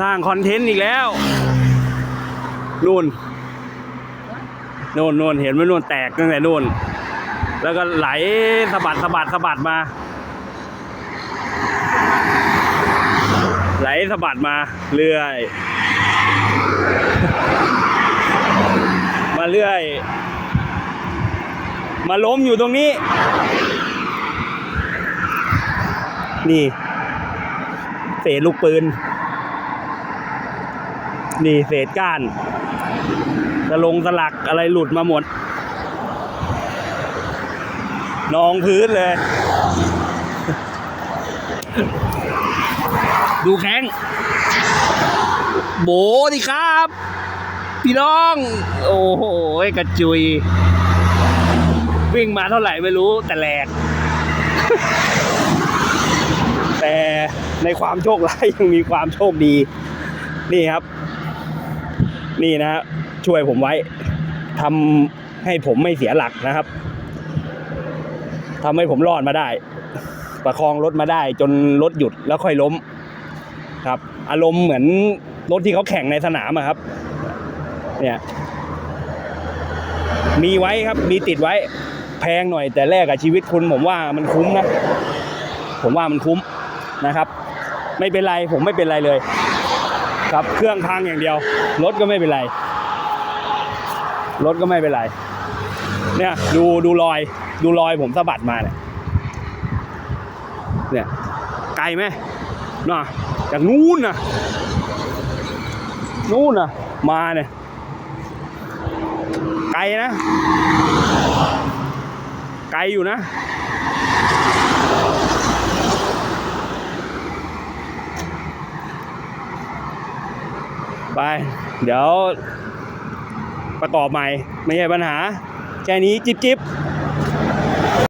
สร้างคอนเทนต์อีกแล้วนู่นนู่นนู่นเห็นไหมนู่นแตกตั้งแต่นู่น แล้วก็ไหลสะบัดสะบัดสะบัดมา ไหลสะบัดมาเรื่อย มาเรื่อย มาล้มอยู่ตรงนี้ นี่เศษลูกปืน นี่เศษก้านสลงสลักอะไรหลุดมาหมดนองพื้นเลย ดูแข้งโบดิครับ พี่น้อง โอ้โหกระจุย วิ่งมาเท่าไหร่ไม่รู้แต่แหลก แต่ในความโชคร้ายยังมีความโชคดี นี่ครับ นี่นะฮะช่วยผมไว้ทำให้ผมไม่เสียหลักนะครับทำให้ผมรอดมาได้ ประคองรถมาได้ จนรถหยุดแล้วค่อยล้ม ครับ อารมณ์เหมือนรถที่เขาแข่งในสนามอะครับ เนี่ยมีไว้ครับมีติดไว้ แพงหน่อยแต่แลกกับชีวิตคุณผมว่ามันคุ้มนะ ผมว่ามันคุ้มนะครับ ไม่เป็นไรผมไม่เป็นไรเลย ครับเครื่องพังอย่างเดียว รถก็ไม่เป็นไร รถก็ไม่เป็นไร เนี่ยดูดูรอยดูรอยผมสะบัดมาเนี่ยเนี่ยไกลไหมน่ะจากนู้นนะนู้นนะมาเนี่ยไกลนะ ไกลอยู่นะ ไป เดี๋ยวประกอบใหม่ ไม่ใช่ปัญหา แค่นี้จิบจิบ